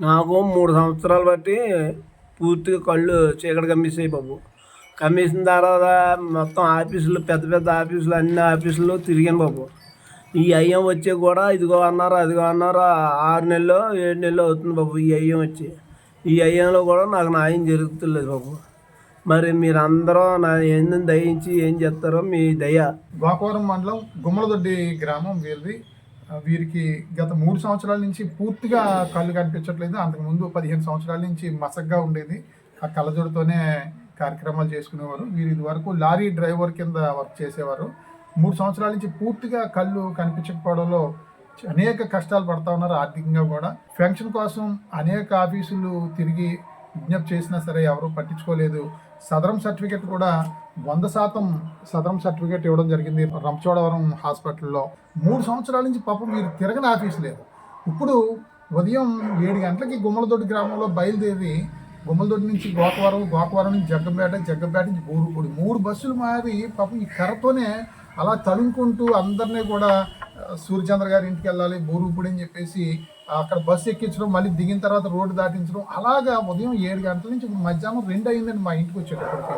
నాకు మూడు సంవత్సరాలు బట్టి పూర్తిగా కళ్ళు చీకటి కమ్మేసాయి బాబు. కమ్మేసిన తర్వాత మొత్తం ఆఫీసులు పెద్ద పెద్ద ఆఫీసులు అన్ని ఆఫీసులు తిరిగాను బాబు. ఈ అయ్యం వచ్చి కూడా ఇదిగో అన్నారు అదిగో అన్నారు ఆరు నెలలు ఏడు నెలలు అవుతుంది బాబు ఈ అయ్యం వచ్చి. ఈ అయ్యంలో కూడా నాకు న్యాయం జరుగుతులేదు బాబు. మరి మీరందరూ నా ఏందని దయించి ఏం చేస్తారో మీ దయ. గోకవరం మండలం గుమ్మలదొడ్డి గ్రామం వీరిది. వీరికి గత మూడు సంవత్సరాల నుంచి పూర్తిగా కళ్ళు కనిపించట్లేదు. అంతకుముందు పదిహేను సంవత్సరాల నుంచి మసగ్గా ఉండేది. ఆ కళ్ళజోడుతోనే కార్యక్రమాలు చేసుకునేవారు. వీరు ఇది వరకు లారీ డ్రైవర్ కింద వర్క్ చేసేవారు. మూడు సంవత్సరాల నుంచి పూర్తిగా కళ్ళు కనిపించకపోవడంలో అనేక కష్టాలు పడతా ఉన్నారు ఆర్థికంగా కూడా. పెన్షన్ కోసం అనేక ఆఫీసులు తిరిగి విజ్ఞప్తి చేసినా సరే ఎవరూ పట్టించుకోలేదు. సదరం సర్టిఫికేట్ కూడా వంద శాతం సదరం సర్టిఫికేట్ ఇవ్వడం జరిగింది రంపచోడవరం హాస్పిటల్లో. మూడు సంవత్సరాల నుంచి పాపం మీరు తిరగని ఆఫీస్ లేదు. ఇప్పుడు ఉదయం ఏడు గంటలకి గుమ్మలదొడ్డి గ్రామంలో బయలుదేరి గుమ్మలదొడ్డి నుంచి గోకవరం గోకవరం నుంచి జగ్గంపేట జగ్గంపేట నుంచి బూరుపూడి మూడు బస్సులు మారి పాపం ఈ కర్రతోనే అలా తడుముకుంటూ అందరినీ కూడా సూర్యచంద్ర గారి ఇంటికి వెళ్ళాలి బూరుపూడి అని చెప్పేసి అక్కడ బస్సు ఎక్కించడం మళ్ళీ దిగిన తర్వాత రోడ్డు దాటించడం అలాగా ఉదయం ఏడు గంటల నుంచి మధ్యాహ్నం రెండు అయిందండి మా ఇంటికి వచ్చేటప్పటికి.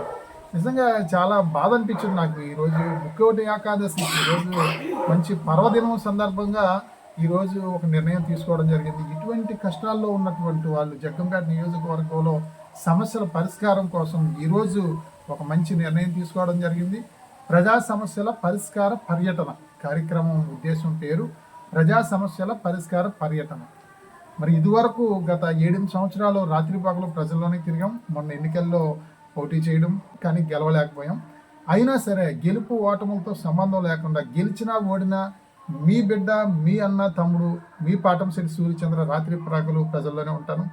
నిజంగా చాలా బాధ అనిపించింది నాకు. ఈరోజు ముఖ్యోటి ఏకాదశి ఈరోజు మంచి పర్వదినం సందర్భంగా ఈరోజు ఒక నిర్ణయం తీసుకోవడం జరిగింది. ఇటువంటి కష్టాల్లో ఉన్నటువంటి వాళ్ళు జగ్గంపేట నియోజకవర్గంలో సమస్యల పరిష్కారం కోసం ఈరోజు ఒక మంచి నిర్ణయం తీసుకోవడం జరిగింది. ప్రజా సమస్యల పరిష్కార పర్యటన. కార్యక్రమం ఉద్దేశం పేరు ప్రజా సమస్యల పరిష్కార పర్యటన. మరి ఇదివరకు గత ఏడెనిమిది సంవత్సరాలు రాత్రి పగలు ప్రజల్లోనే తిరిగాం. మొన్న ఎన్నికల్లో పోటీ చేయడం కానీ గెలవలేకపోయాం. అయినా సరే గెలుపు ఓటములతో సంబంధం లేకుండా గెలిచినా ఓడినా మీ బిడ్డ మీ అన్న తమ్ముడు మీ పాటంశెట్టి సూర్యచంద్ర రాత్రి పగలు ప్రజల్లోనే ఉంటాను.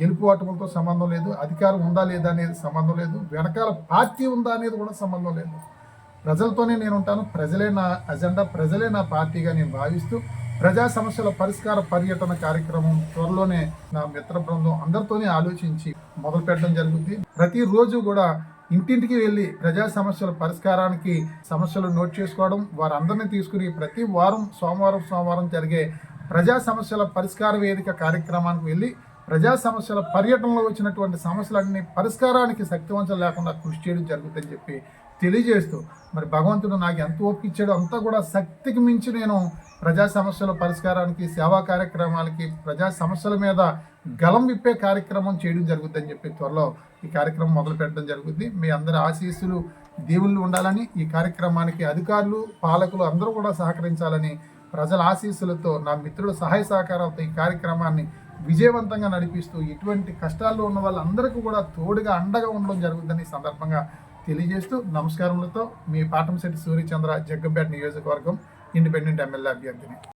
గెలుపు ఓటములతో సంబంధం లేదు. అధికారం ఉందా లేదా అనేది సంబంధం లేదు. వెనకాల పార్టీ ఉందా అనేది కూడా సంబంధం లేదు. ప్రజలతోనే నేను ఉంటాను ప్రజలే నా అజెండా ప్రజలే నా పార్టీగా నేను భావిస్తూ ప్రజా సమస్యల పరిష్కార పర్యటన కార్యక్రమం త్వరలోనే నా మిత్ర బృందం అందరితోనే ఆలోచించి మొదలు పెట్టడం జరుగుతుంది ప్రతిరోజు కూడా ఇంటింటికి వెళ్ళి ప్రజా సమస్యల పరిష్కారానికి సమస్యలు నోట్ చేసుకోవడం వారందరినీ తీసుకుని ప్రతి వారం సోమవారం సోమవారం జరిగే ప్రజా సమస్యల పరిష్కార వేదిక కార్యక్రమానికి వెళ్ళి ప్రజా సమస్యల పర్యటనలో వచ్చినటువంటి సమస్యలన్నీ పరిష్కారానికి శక్తివంచం లేకుండా కృషి చేయడం జరుగుతుందని చెప్పి తెలియజేస్తూ మరి భగవంతుడు నాకు ఎంత ఓపిక అంతా కూడా శక్తికి మించి నేను ప్రజా సమస్యల పరిష్కారానికి సేవా కార్యక్రమాలకి ప్రజా సమస్యల మీద గలం విప్పే కార్యక్రమం చేయడం జరుగుతుందని చెప్పి త్వరలో ఈ కార్యక్రమం మొదలు పెట్టడం జరుగుతుంది. మీ అందరి ఆశీస్సులు దేవుళ్ళు ఉండాలని ఈ కార్యక్రమానికి అధికారులు పాలకులు అందరూ కూడా సహకరించాలని ప్రజల ఆశీస్సులతో నా మిత్రుడు సహాయ సహకారాలతో ఈ కార్యక్రమాన్ని విజయవంతంగా నడిపిస్తూ ఇటువంటి కష్టాల్లో ఉన్న వాళ్ళందరికీ కూడా తోడుగా అండగా ఉండడం జరుగుతుందని ఈ సందర్భంగా తెలియజేస్తూ నమస్కారములతో మీ పాటంశెట్టి సూర్యచంద్ర జగ్గంపేట నియోజకవర్గం ఇండిపెండెంట్ ఎమ్మెల్యే అభ్యర్థిని.